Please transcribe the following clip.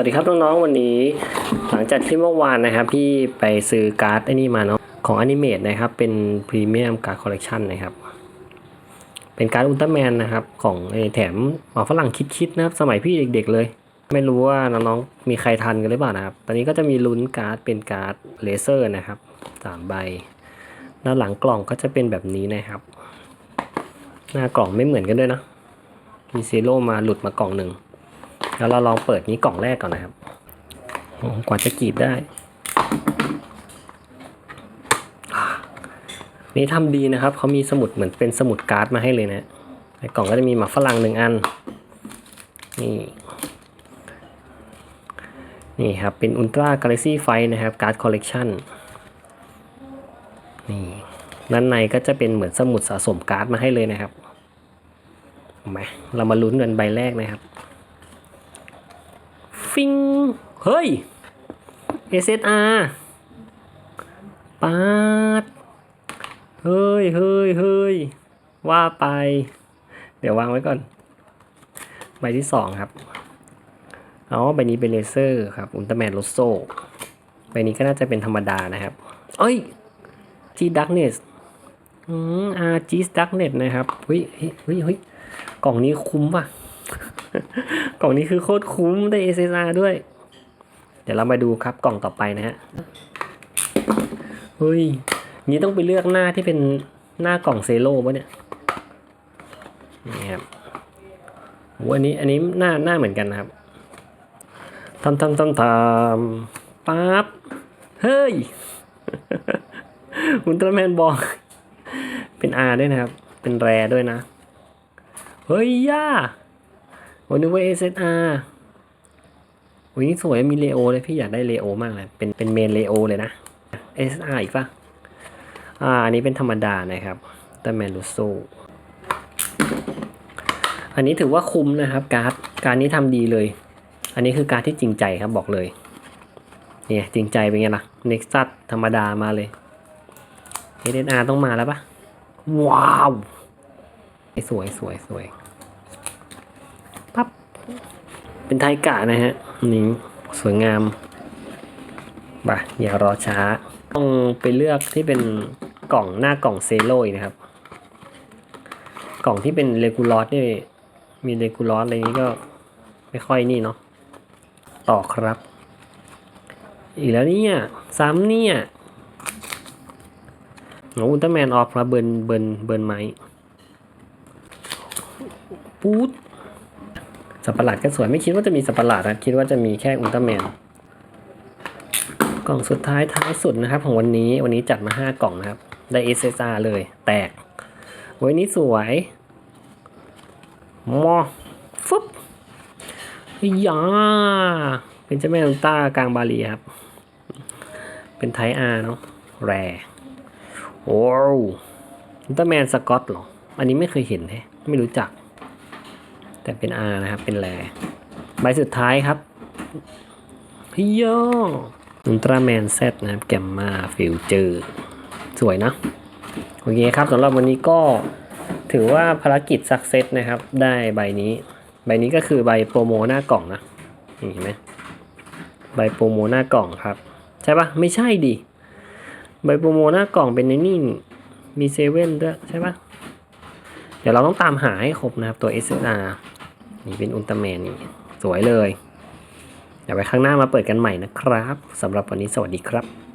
วัสดีครับน้องๆวันนี้ หลังจากที่เมื่อวานนะครับพี่ไปซื้อการ์ดไอ้นี่มาเนาะของอนิเมตนะครับเป็นพรีเมียมการ์ดคอลเลกชันนะครับ เป็นการ์ดอุลตร้าแมนนะครับของไอ้แถมหมาฝรั่งคิดๆนะครับ สมัยพี่เด็กๆเลย ไม่รู้ว่าน้องๆมีใครทันกันหรือเปล่านะครับ ตอนนี้ก็จะมีลุ้นการ์ดเป็นการ์ดเลเซอร์นะครับสามใบด้านหลังกล่องก็จะเป็นแบบนี้นะครับ หน้ากล่องไม่เหมือนกันด้วยนะมีซีโร่มาหลุดมากล่องหนึ่ง แล้วเราลองเปิดนี้กล่องแรกก่อนนะครับกว่าจะกรีดได้ นี่ทำดีนะครับ เขามีสมุดเหมือนเป็นสมุดการ์ดมาให้เลยนะในกล่องก็จะมีหมากฝรั่งหนึ่งอัน นี่ นี่ครับ เป็นอุลตร้า a า a ล็กซี่ไฟนะครับ การ์ดคอลเลกชันนี่ด้านในก็จะเป็นเหมือนสมุดสะสมการ์ดมาให้เลยนะครับมาเรามาลุ้นกันใบแรกนะครับ ฟิง เฮ้ย SSR ปาด เฮ้ยเฮ้ยเฮ้ยว่าไป เดี๋ยววางไว้ก่อน ใบที่สองครับอ๋อใบนี้เป็นเลเซอร์ครับอุลตร้าแมนโลโซใบนี้ก็น่าจะเป็นธรรมดานะครับ เอ้ย G Darkness อืม R G Darkness นะครับเฮ้ยเฮ้ยเฮ้ยเฮ้ยกล่องนี้คุ้มป่ะ กล่องนี้คือโคตรคุ้มได้ SSR ด้วย เดี๋ยวเรามาดูครับกล่องต่อไปนะฮะเฮ้ยนี้ต้องไปเลือกหน้าที่เป็นหน้ากล่องเซโร่ปะเนี่ยนี่ครับโหอันนี้อันนี้หน้าหน้าเหมือนกันนะครับทำทำทำทำปั๊บเฮ้ยอุลตร้าแมนบอกเป็น R ด้วยนะครับ เป็นแรด้วยนะ เฮ้ยย่า นนึกว่า SSR โอ้ยนี่สวยมีเลโอเลยพี่อยากได้เลโอมากเลย เป็นเป็นเมนเลโอเลยนะ SSR อีกปะอ่าอันนี้เป็นธรรมดานะครับแต่แมนลูโซอันนี้ถือว่าคุ้มนะครับ การ์ดการนี้ทำดีเลย อันนี้คือการที่จริงใจครับบอกเลย เนี่ยจริงใจเป็นไงล่ะ Nexus ธรรมดามาเลย SSR ต้องมาแล้วปะว้าว สวยสวยสวย เป็นไทกะนะฮะนี่สวยงามบ่ะอย่ารอช้า ต้องไปเลือกที่เป็นกล่องหน้ากล่องเซโร่นะครับ กล่องที่เป็นเลกูลอสนี่มีเลกูลอสอะไรนี้ก็ไม่ค่อยนี่เนาะต่อครับ อีกแล้วเนี่ย ซ้ำเนี่ยโอ้อุลตร้าแมนออฟครับเบิร์นเบิร์นเบิร์นไม้ ปูด สัประหลาดก็สวยไม่คิดว่าจะมีสัประหลาดนะคิดว่าจะมีแค่อุลตร้าแมนกล่องสุดท้ายท้ายสุดนะครับ ของวันนี้วันนี้จัดมาห้ากล่องนะครับ ได้ SSR เลย แตกวันนี้สวยมอฟึบยาเป็นเจ้าแม่อุลตร้ากลางบาลีครับ เป็นไทอาร์เนาะแรโอ้อุลตร้าแมนสกอตเหรอ อันนี้ไม่เคยเห็นแฮะไม่รู้จัก แต่เป็น R นะครับ เป็นแรใบสุดท้ายครับฮิโยอุลตร้าแมนเซตนะครับ แกมมาฟิวเจอร์ สวยนะ โอเคครับสำหรับวันนี้ก็ถือว่าภารกิจสักเซตนะครับ ได้ใบนี้ ใบนี้ก็คือใบโปรโมหน้ากล่องนะเห็นไหมใบโปรโมหน้ากล่องครับ ใช่ปะไม่ใช่ดิใบโปรโมหน้ากล่องเป็นในนี่มีเซเว่นด้วยใช่ปะเดี๋ยวเราต้องตามหาให้ครบนะครับตัว SR นี่เป็นอุลตร้าแมนนี่สวยเลยเดี๋ยวไว้ข้างหน้ามาเปิดกันใหม่นะครับสำหรับวันนี้สวัสดีครับ